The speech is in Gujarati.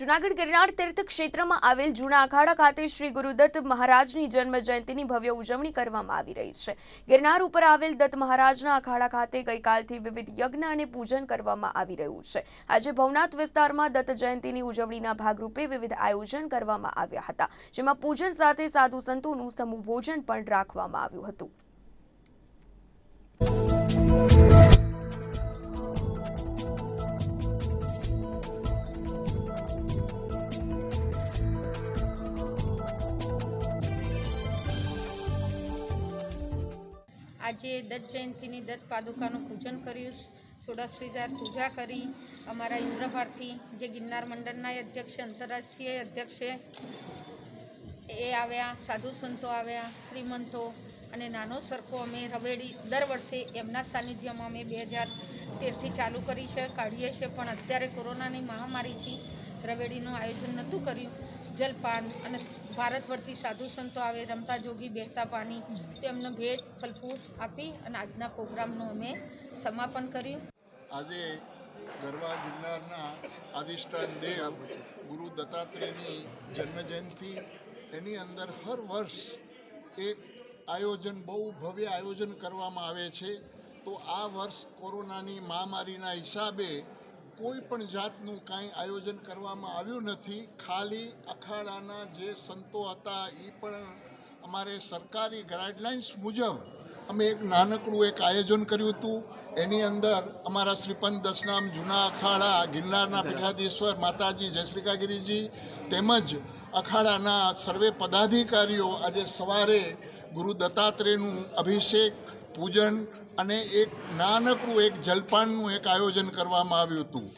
જુનાગઢ ગિરનાર તીર્થ ક્ષેત્રમાં આવેલ જૂના અખાડા ખાતે શ્રી ગુરુદત્ત મહારાજની જન્મ જયંતિની ભવ્ય ઉજવણી કરવામાં આવી રહી છે. ગિરનાર ઉપર આવેલ દત્ત મહારાજના અખાડા ખાતે ગઈકાલથી વિવિધ યજ્ઞ અને પૂજન કરવામાં આવી રહ્યું છે. આજે ભવનાથ વિસ્તારમાં દત્ત જયંતિની ઉજવણીના ભાગરૂપે વિવિધ આયોજન કરવામાં આવ્યા હતા, જેમાં પૂજન સાથે સાધુ સંતોનું સમૂહ ભોજન પણ રાખવામાં આવ્યું હતું. આજે દત્ત જયંતિની દત્ત પાદુકાનું પૂજન કર્યું. ષોડશીદાર પૂજા કરી. અમારા ઇન્દ્રભારતી જે ગિરનાર મંડળના અધ્યક્ષ, આંતરરાષ્ટ્રીય અધ્યક્ષે એ આવ્યા, સાધુ સંતો આવ્યા, શ્રીમંતો અને નાનો સરખો અમે રવેડી દર વર્ષે એમના સાનિધ્યમાં અમે બે હજાર તેરથી ચાલુ કરી છે. કાઢીએ છીએ. પણ અત્યારે કોરોનાની મહામારીથી રવેડીનું આયોજન નહોતું કર્યું. જલપાન અને ભારત પરથી સાધુ સંતો આવે, રમતા જોગી બેહતા પાણી, તેમને ભેટ, ફલફૂટ આપી અને આજના પ્રોગ્રામનું અમે સમાપન કર્યું. આજે ગરવા ગિરનારના આદિષ્ટાન દેવ ગુરુ દત્તાત્રેયની જન્મજયંતિ, એની અંદર હર વર્ષ એક આયોજન, બહુ ભવ્ય આયોજન કરવામાં આવે છે. તો આ વર્ષ કોરોનાની મહામારીના હિસાબે કોઈ પણ જાતનું કાંઈ આયોજન કરવામાં આવ્યું નથી. ખાલી અખાડાના જે સંતો હતા એ પણ અમારે સરકારી ગાઈડલાઇન્સ મુજબ અમે એક નાનકડું એક આયોજન કર્યું હતું. એની અંદર અમારા શ્રીપંત દસનામ જૂના અખાડા ગિરનારના પીઠાધીશ્વર માતાજી જયશ્રીકાગીરીજી તેમજ અખાડાના સર્વે પદાધિકારીઓ આજે સવારે ગુરુ દત્તાત્રેયનું અભિષેક પૂજન અને એક નાનકડું એક જલપાનનું એક આયોજન કરવામાં આવ્યું હતું.